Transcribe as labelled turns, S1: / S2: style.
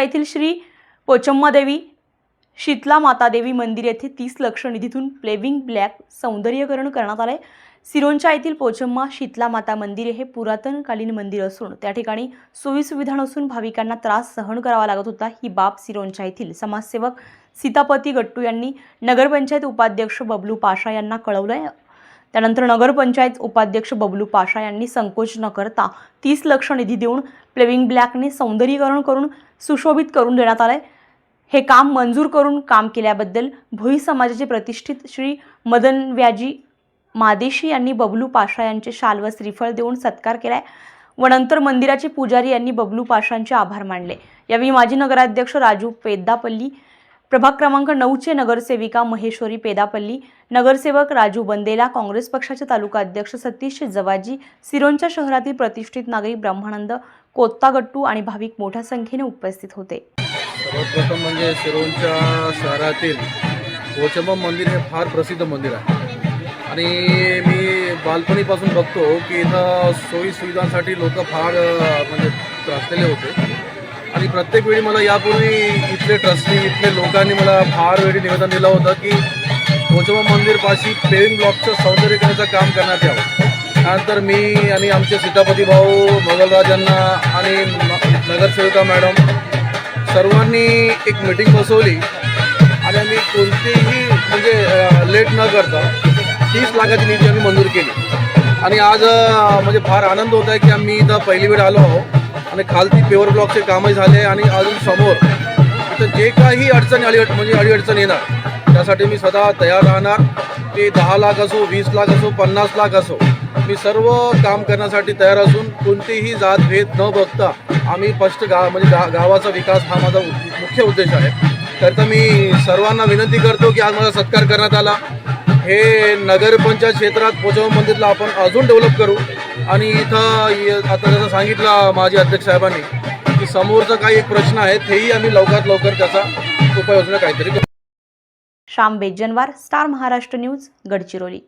S1: येथील श्री पोचम्मादेवी शीतला मातादेवी मंदिर येथे तीस लक्ष निधीतून प्लेविंग ब्लॅक सौंदर्यकरण करण्यात आले सिरोंचा येथील पोचम्मा शीतला माता मंदिर हे पुरातनकालीन मंदिर असून त्या ठिकाणी सोयीसुविधा नसून भाविकांना त्रास सहन करावा लागत होता. ही बाब सिरोंचा येथील समाजसेवक सीतापती गट्टू यांनी नगरपंचायत उपाध्यक्ष बबलू पाशा यांना कळवलं आहे त्यानंतर नगरपंचायत उपाध्यक्ष बबलू पाशा यांनी संकोच न करता तीस लक्ष निधी देऊन प्लेविंग ब्लॅकने सौंदर्यीकरण करून सुशोभित करून देण्यात आलं हे काम मंजूर करून काम केल्याबद्दल भोई समाजाचे प्रतिष्ठित श्री मदन व्याजी मादेशी यांनी बबलू पाशा यांचे शाल व श्रीफळ देऊन सत्कार केलाय व नंतर मंदिराचे पुजारी यांनी बबलू पाशांचे आभार मानले. यावेळी माजी नगराध्यक्ष राजू पेद्दापल्ली प्रभाग क्रमांक नऊचे नगरसेविका महेश्वरी पेदापल्ली नगरसेवक राजू बंदेला काँग्रेस पक्षाचे तालुका अध्यक्ष सतीश जवाजी सिरोंच्या शहरातील प्रतिष्ठित नागरिक ब्रह्मानंद कोत्तागट्टू आणि भाविक मोठ्या संख्येने उपस्थित होते.
S2: सर्वप्रथम म्हणजे सिरोंच्या शहरातील पोचंबम मंदिर हे फार प्रसिद्ध मंदिर आहे. आणि मी बालपणीपासून बघतो की इथं सोयी सुविधांसाठी लोक फार म्हणजे त्रासलेले होते. प्रत्येक वेळी मला यापूर्वी इथले ट्रस्टी इथले लोकांनी मला फार वेळी निवेदन दिलं होतं की पोचंबम मंदिरपाशी पेविंग ब्लॉकचं सौंदर्यीकरणाचं काम करण्यात यावं. त्यानंतर मी आणि आमचे सीतापती भाऊ मोगलराजांना आणि न- नगरसेविका मॅडम सर्वांनी एक मीटिंग बसवली. आणि आम्ही कोणतीही म्हणजे लेट न करता तीस लाखाची निधी आम्ही मंजूर केली. आणि आज म्हणजे फार आनंद होत आहे की आम्ही इथं पहिली वेळ आलो आहोत. आणि खालती पेवर ब्लॉकचे कामही झाले आणि अजून समोर इथं जे काही अडचणी म्हणजे अडी म्हणजे अडीअडचण येणार त्यासाठी मी सदा तयार राहणार. ते दहा लाख असो वीस लाख असो पन्नास लाख असो मी सर्व काम करण्यासाठी तयार असून कोणतीही जात भेद न बघता आम्ही फस्ट गा म्हणजे गा गावाचा विकास हा माझा मुख्य उद्देश आहे. तर मी सर्वांना विनंती करतो की आज माझा सत्कार करण्यात आला. हे नगरपंचायत क्षेत्रात पोचव मंदिरला आपण अजून डेव्हलप करू. आणि इथं आता जसं सांगितलं माजी अध्यक्ष साहेबांनी की समोरचा काही एक प्रश्न आहे तेही आम्ही लवकरात लवकर त्याचा उपाययोजना काहीतरी करू.
S1: Shyam Bejanwar star Maharashtra news Gadchiroli.